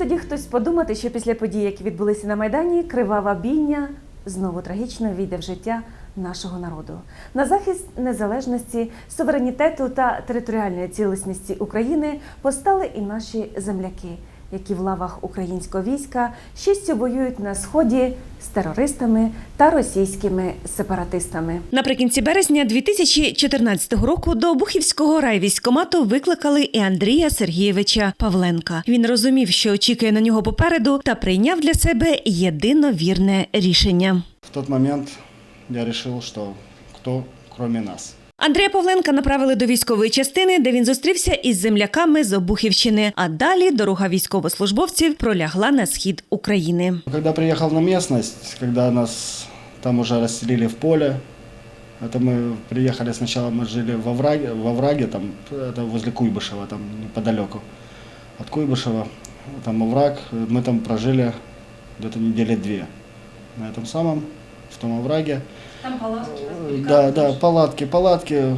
тоді хтось подумати, що після подій, які відбулися на Майдані, кривава бійня знову трагічно війде в життя нашого народу. На захист незалежності, суверенітету та територіальної цілісності України постали і наші земляки, які в лавах українського війська щастю воюють на сході з терористами та російськими сепаратистами. Наприкінці березня 2014 року до Обухівського райвійськкомату викликали і Андрія Сергійовича Павленка. Він розумів, що очікує на нього попереду, та прийняв для себе єдино вірне рішення. В тот момент я решил, что кто, кроме нас. Андрія Павленка направили до військової частини, де він зустрівся із земляками з Обухівщини. А далі дорога військовослужбовців пролягла на схід України. Когда приехал на местность, когда нас там уже расселили в поле, это мы приехали сначала, мы жили во враге, во враге там, это возле Куйбышева, там неподалеку от Куйбышева, там овраг, мы там прожили где-то недели две на этом самом, в том овраге. Там палатки. Да, да, палатки, палатки, э,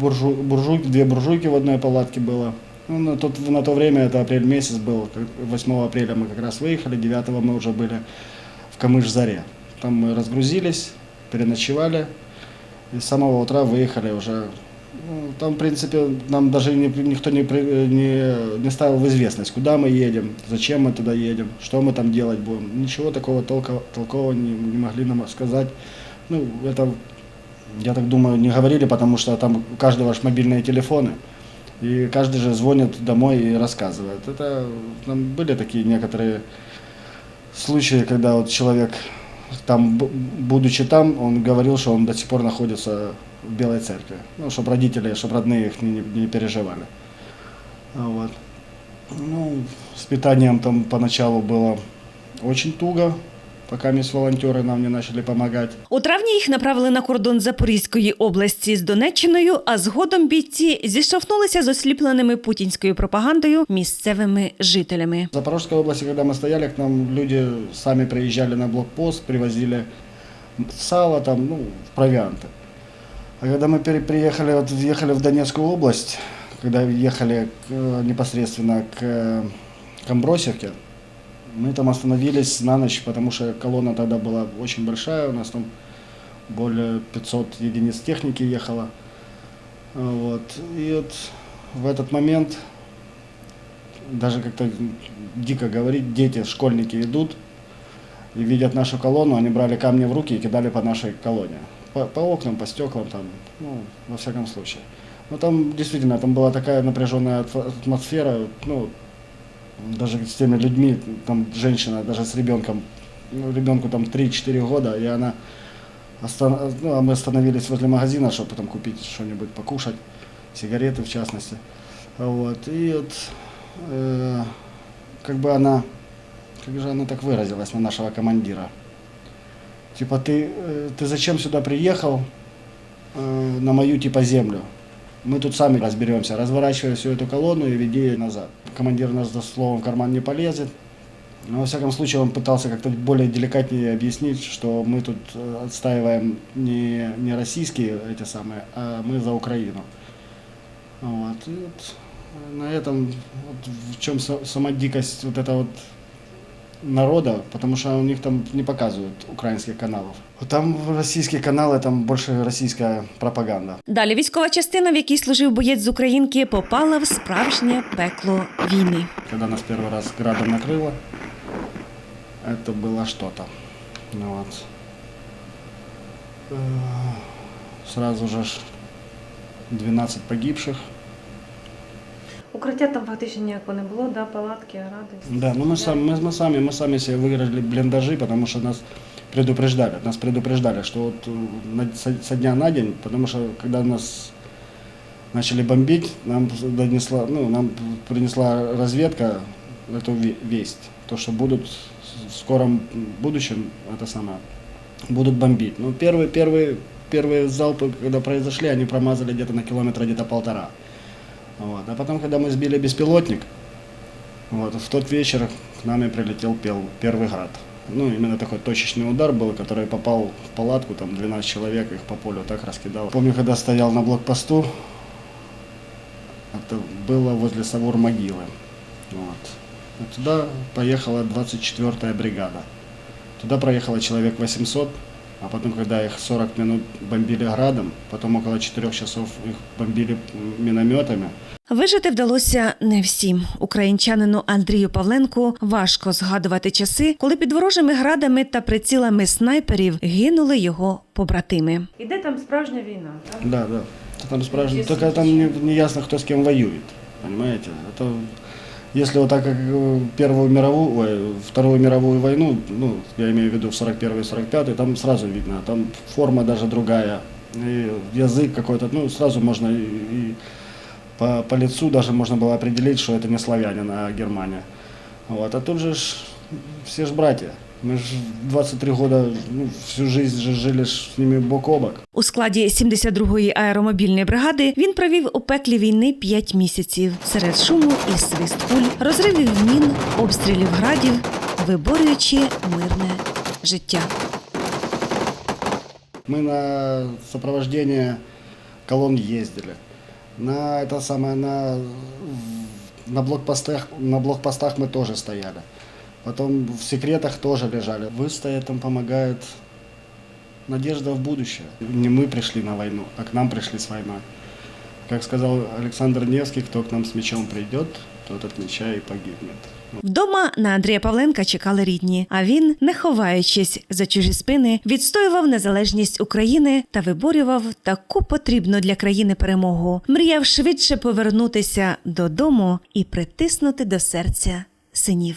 буржу, буржуйки, две буржуйки в одной палатке было. Ну, на, тот, на то время, это апрель месяц был, как- 8 апреля мы как раз выехали, 9 мы уже были в Камыш-Заре. Там мы разгрузились, переночевали, и с самого утра выехали уже. Ну, там, в принципе, нам даже не- никто не, при- не, не ставил в известность, куда мы едем, зачем мы туда едем, что мы там делать будем. Ничего такого толка- толкового не, не могли нам сказать. Ну, это, я так думаю, не говорили, потому что там у каждого ж мобильные телефоны. И каждый же звонит домой и рассказывает. Это там были такие некоторые случаи, когда вот человек, там, бу- будучи там, он говорил, что он до сих пор находится в Белой Церкви. Ну, чтобы родители, чтобы родные их не, не переживали. А Вот. Ну, с питанием там поначалу было очень туго, пока мисс волонтеры нам не начали помогать. У травні їх направили на кордон Запорізької області з Донеччиною, а згодом бійці зіштовхнулися з осліпленими путінською пропагандою місцевими жителями. В Запорожской области, когда мы стояли, к нам люди сами приезжали на блокпост, привозили сало, там, ну, провианты. А когда мы пере- приехали, вот, въехали в Донецкую область, когда ехали к, э, непосредственно к, э, к Амбросевке, мы там остановились на ночь, потому что колонна тогда была очень большая, у нас там более 500 единиц техники ехало. Вот. И вот в этот момент даже как-то дико говорить, дети, школьники идут и видят нашу колонну, они брали камни в руки и кидали по нашей колонне. По, по окнам, по стеклам, там, ну, во всяком случае. Ну, там действительно, там была такая напряженная атмосфера, ну, даже с теми людьми, там женщина, даже с ребенком, ребенку там 3-4 года, и она, ну, а мы остановились возле магазина, чтобы потом купить что-нибудь покушать, сигареты в частности. Вот, и вот, э, как бы она, как же она так выразилась на нашего командира. Типа, ты, э, ты зачем сюда приехал э, на мою типа землю? Мы тут сами разберемся. Разворачивай всю эту колонну и веди назад. Командир нас за словом в карман не полезет. Но, во всяком случае, он пытался как-то более деликатнее объяснить, что мы тут э, отстаиваем не, не российские эти самые, а мы за Украину. Вот. И вот на этом вот в чем са- сама дикость вот этого вот народа, потому что у них там не показывают украинских каналов. Там российские каналы, там больше российская пропаганда. Далі військова частина, в якій служив боєць з Українки, попала в справжнє пекло війни. Когда нас первый раз градом накрыло, это было что-то. Ну вот. Э, Сразу же ж 12 погибших. Укриття там фактично ніякого не було, да, палатки, ради. Да, ну мы, сами, мы, мы сами, мы сами себе выиграли блиндажи, потому что нас предупреждали, нас предупреждали, что вот э, на- дня на день, потому что когда нас начали бомбить, нам донесла, ну, нам принесла разведка эту ве- весть, то, что будут в скором будущем, это самое, будут бомбить. Ну, первые, первые, первые залпы, когда произошли, они промазали где-то на километра, где-то полтора. Вот. А потом, когда мы сбили беспилотник, вот, в тот вечер к нам и прилетел пел- первый град. Ну, именно такой точечный удар был, который попал в палатку, там 12 человек, их по полю так раскидал. Помню, когда стоял на блокпосту, это было возле Савур могилы. Вот. Вот Туда поехала 24-я бригада. Туда проехало человек 800, а потом, когда их 40 минут бомбили градом, потом около 4 часов их бомбили м, минометами, Вижити вдалося не всім. Українчанину Андрію Павленку важко згадувати часи, коли під ворожими градами та прицілами снайперів гинули його побратими. Іде там справжня війна. Так? Да, да. Там спрашивают, только там не, не ясно, кто с кем воюет. Понимаете? Это, если вот так как э, Первую мировую, ой, Вторую мировую войну, ну, я имею в виду 41 45 там сразу видно, там форма даже другая, и язык какой-то, ну, сразу можно и, и по, по лицу даже можно было определить, что это не славянин, а Германия. Вот. А тут же ж, все ж братья. Мы же 23 года, ну, всю жизнь же жили ж с ними бок о бок. У складі 72-ї аеромобільної бригади він провів у пеклі війни 5 місяців серед шуму і свист куль, розривів мін, обстрілів градів, виборюючи мирне життя. Мы на сопровождение колонн ездили. На это самое на, на блокпостах на блокпостах мы тоже стояли. Потом в секретах тоже лежали. Выстоять там помогает надежда в будущее. Не мы пришли на войну, а к нам пришли с войной. Как сказал Александр Невский, кто к нам с мечом придет, тот от меча и погибнет. Вдома на Андрія Павленка чекали рідні, а він, не ховаючись за чужі спини, відстоював незалежність України та виборював таку потрібну для країни перемогу. Мріяв швидше повернутися додому і притиснути до серця синів.